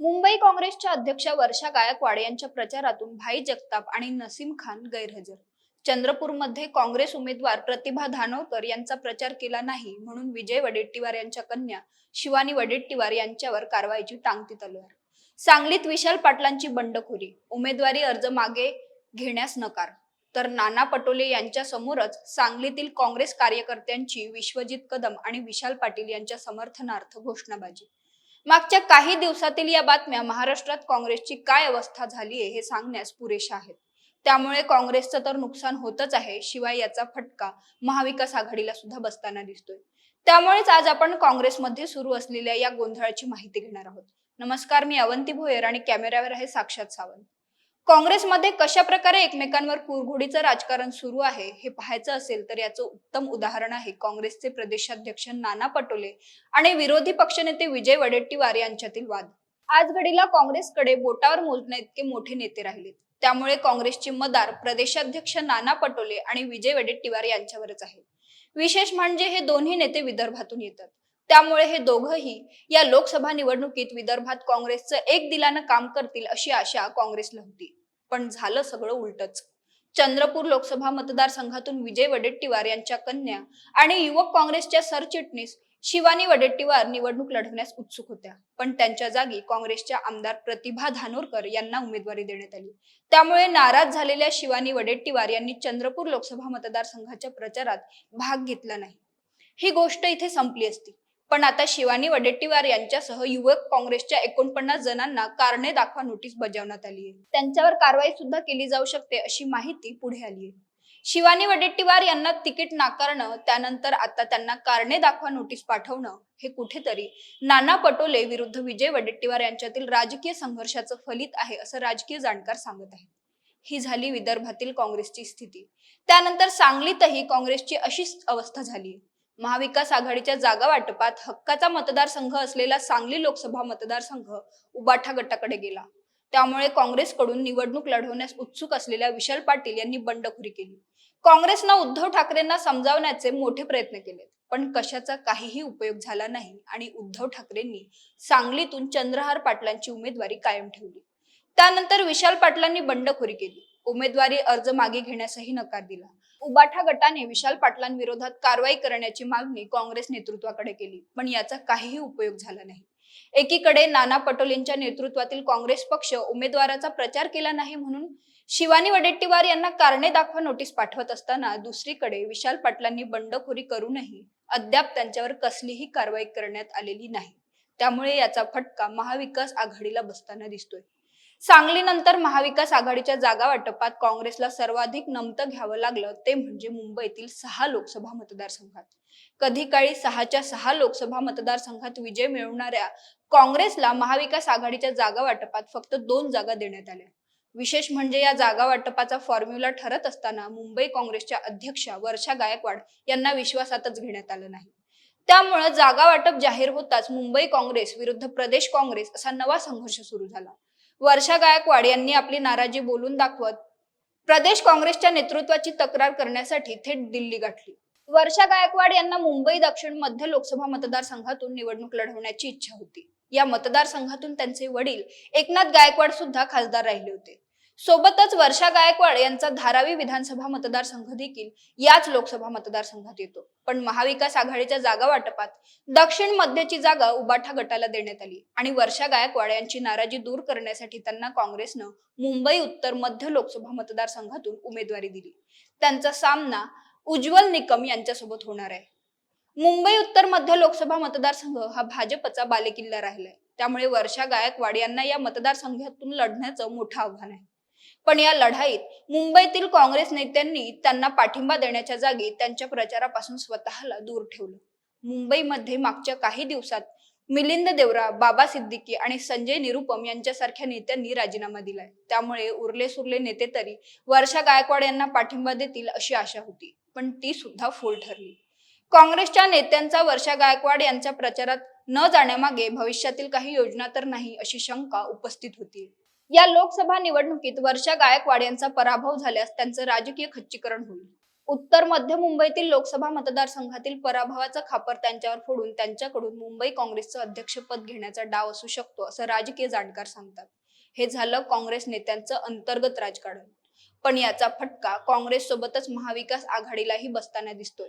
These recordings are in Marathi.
मुंबई काँग्रेसच्या अध्यक्षा वर्षा गायकवाड यांच्या प्रचारातून भाई जगताप आणि नसीम खान गैरहजर. चंद्रपूरमध्ये काँग्रेस उमेदवार प्रतिभा धानोरकर यांचा प्रचार केला नाही म्हणून विजय वडेट्टीवार यांच्या कन्या शिवानी वडेट्टीवार यांच्यावर कारवाईची टांगती तलवार. सांगलीत विशाल पाटलांची बंडखोरी. उमेदवारी अर्ज मागे घेण्यास नकार. तर नाना पटोले यांच्या समोरच सांगलीतील काँग्रेस कार्यकर्त्यांची विश्वजित कदम आणि विशाल पाटील यांच्या समर्थनार्थ घोषणाबाजी. मागच्या काही दिवसातील या बातम्या महाराष्ट्रात काँग्रेसची काय अवस्था झाली आहे हे सांगण्यास पुरेशा आहेत. त्यामुळे काँग्रेसचं तर नुकसान होतच आहे शिवाय याचा फटका महाविकास आघाडीला सुद्धा बसताना दिसतोय. त्यामुळेच आज आपण काँग्रेसमध्ये सुरू असलेल्या या गोंधळाची माहिती घेणार आहोत. नमस्कार मी अवंती भोयर आणि कॅमेऱ्यावर आहे साक्षात सावंत. काँग्रेसमध्ये कशा प्रकारे एकमेकांवर कुरघोडीचं राजकारण सुरू आहे हे पाहायचं असेल तर याचं उत्तम उदाहरण आहे काँग्रेसचे प्रदेशाध्यक्ष नाना पटोले आणि विरोधी पक्षनेते विजय वडेट्टीवार यांच्यातील वाद. आज घडीला काँग्रेसकडे बोटावर मोजण्या इतके मोठे नेते राहिलेत. त्यामुळे काँग्रेसची मदार प्रदेशाध्यक्ष नाना पटोले आणि विजय वडेट्टीवार यांच्यावरच आहे. विशेष म्हणजे हे दोन्ही नेते विदर्भातून येतात. त्यामुळे हे दोघंही या लोकसभा निवडणुकीत विदर्भात काँग्रेसचं एक दिलानं काम करतील अशी आशा काँग्रेसला होती. पण झालं सगळं उलटच. चंद्रपूर लोकसभा मतदारसंघातून विजय वडेट्टीवार यांच्या कन्या आणि युवक काँग्रेसच्या सरचिटणीस शिवानी वडेट्टीवार निवडणूक लढवण्यास उत्सुक होत्या. पण त्यांच्या जागी काँग्रेसच्या आमदार प्रतिभा धानोरकर यांना उमेदवारी देण्यात आली. त्यामुळे नाराज झालेल्या शिवानी वडेट्टीवार यांनी चंद्रपूर लोकसभा मतदारसंघाच्या प्रचारात भाग घेतला नाही. ही गोष्ट इथे संपली असती. पण आता शिवानी वडेट्टीवार यांच्यासह युवक काँग्रेसच्या एकोणपन्नास जणांना कारणे दाखवा नोटीस बजावण्यात आली आहे. त्यांच्यावर कारवाई सुद्धा केली जाऊ शकते अशी माहिती पुढे आली आहे. शिवानी वडेट्टीवार यांना तिकीट नाकारणं त्यानंतर आता त्यांना कारणे दाखवा नोटीस पाठवणं हे कुठेतरी नाना पटोले विरुद्ध विजय वडेट्टीवार यांच्यातील राजकीय संघर्षाचं फलित आहे असं राजकीय जाणकार सांगत आहेत. ही झाली विदर्भातील काँग्रेसची स्थिती. त्यानंतर सांगलीतही काँग्रेसची अशीच अवस्था झाली महाविकास आघाडीच्या जागा वाटपात हक्काचा मतदारसंघ असलेला सांगली लोकसभा मतदारसंघ उबाठा गटाकडे गेला. त्यामुळे काँग्रेसकडून निवडणूक लढवण्यास उत्सुक असलेल्या विशाल पाटील यांनी बंडखोरी केली. काँग्रेसनं उद्धव ठाकरेंना समजावण्याचे मोठे प्रयत्न केले पण कशाचा काहीही उपयोग झाला नाही आणि उद्धव ठाकरेंनी सांगलीतून चंद्रहार पाटलांची उमेदवारी कायम ठेवली. त्यानंतर विशाल पाटलांनी बंडखोरी केली. उमेदवारी अर्ज मागे घेण्यासही नकार दिला. उबाठा गटाने विशाल पाटलांविरोधात कारवाई करण्याची मागणी काँग्रेस नेतृत्वाकडे केली पण याचा काहीही उपयोग झाला नाही. एकीकडे नाना पटोलेंच्या नेतृत्वातील काँग्रेस पक्ष उमेदवाराचा प्रचार केला नाही म्हणून शिवानी वडेट्टीवार यांना कारणे दाखवा नोटीस पाठवत असताना दुसरीकडे विशाल पाटलांनी बंडखोरी करूनही अद्याप त्यांच्यावर कसलीही कारवाई करण्यात आलेली नाही. त्यामुळे याचा फटका महाविकास आघाडीला बसताना दिसतोय. सांगलीनंतर महाविकास आघाडीच्या जागा वाटपात काँग्रेसला सर्वाधिक नमतं घ्यावं लागलं ते म्हणजे मुंबईतील सहा लोकसभा मतदारसंघात. कधी काळी सहाच्या सहा लोकसभा मतदारसंघात विजय मिळवणाऱ्या काँग्रेसला महाविकास आघाडीच्या जागा वाटपात फक्त दोन जागा देण्यात आल्या. विशेष म्हणजे या जागा वाटपाचा फॉर्म्युला ठरत असताना मुंबई काँग्रेसच्या अध्यक्षा वर्षा गायकवाड यांना विश्वासातच घेण्यात आलं नाही. त्यामुळे जागा वाटप जाहीर होताच मुंबई काँग्रेस विरुद्ध प्रदेश काँग्रेस असा नवा संघर्ष सुरू झाला. वर्षा गायकवाड यांनी आपली नाराजी बोलून दाखवत प्रदेश काँग्रेसच्या नेतृत्वाची तक्रार करण्यासाठी थेट दिल्ली गाठली. वर्षा गायकवाड यांना मुंबई दक्षिण मध्य लोकसभा मतदारसंघातून निवडणूक लढवण्याची इच्छा होती. या मतदारसंघातून त्यांचे वडील एकनाथ गायकवाड सुद्धा खासदार राहिले होते. सोबतच वर्षा गायकवाड यांचा धारावी विधानसभा मतदारसंघ देखील याच लोकसभा मतदारसंघात येतो. पण महाविकास आघाडीच्या जागा वाटपात दक्षिण मध्यची जागा उबाठा गटाला देण्यात आली आणि वर्षा गायकवाड यांची नाराजी दूर करण्यासाठी त्यांना काँग्रेसनं मुंबई उत्तर मध्य लोकसभा मतदारसंघातून उमेदवारी दिली. त्यांचा सामना उज्ज्वल निकम यांच्यासोबत होणार आहे. मुंबई उत्तर मध्य लोकसभा मतदारसंघ हा भाजपचा बालेकिल्ला राहिलाय. त्यामुळे वर्षा गायकवाड यांना या मतदारसंघातून लढण्याचं मोठं आव्हान आहे. पण या लढाईत मुंबईतील काँग्रेस नेत्यांनी त्यांना पाठिंबा देण्याच्या जागी त्यांच्या प्रचारापासून स्वतःला दूर ठेवलं. मुंबईमध्ये मागच्या काही दिवसात मिलिंद देवरा बाबा सिद्दीकी आणि संजय निरुपम यांच्यासारख्या नेत्यांनी राजीनामा दिलाय. त्यामुळे उरले सुरले नेते तरी वर्षा गायकवाड यांना पाठिंबा देतील अशी आशा होती पण ती सुद्धा फोल ठरली. काँग्रेसच्या नेत्यांचा वर्षा गायकवाड यांच्या प्रचारात न जाण्यामागे भविष्यातील काही योजना तर नाही अशी शंका उपस्थित होती. या लोकसभा निवडणुकीत वर्षा गायकवाड यांचा पराभव झाल्यास त्यांचं राजकीय खच्चीकरण होईल. उत्तर मध्य मुंबईतील लोकसभा मतदारसंघातील पराभवाचा खापर त्यांच्यावर फोडून त्यांच्याकडून मुंबई काँग्रेसचं अध्यक्षपद घेण्याचा डाव असू शकतो असं राजकीय जाणकार सांगतात. हे झालं काँग्रेस नेत्यांचं अंतर्गत राजकारण. पण याचा फटका काँग्रेस सोबतच महाविकास आघाडीलाही बसताना दिसतोय.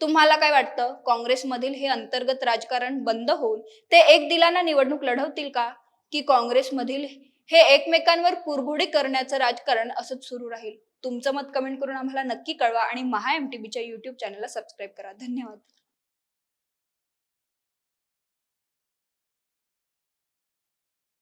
तुम्हाला काय वाटतं? काँग्रेसमधील हे अंतर्गत राजकारण बंद होऊन ते एक दिलाना निवडणूक लढवतील का? की काँग्रेसमधील हे एकमेकांवर कुरघोडी करण्याचं राजकारण असंच सुरू राहील. तुमचं मत कमेंट करून आम्हाला नक्की कळवा आणि महा एम टी बीच्या युट्यूब चॅनलला सबस्क्राईब करा. धन्यवाद.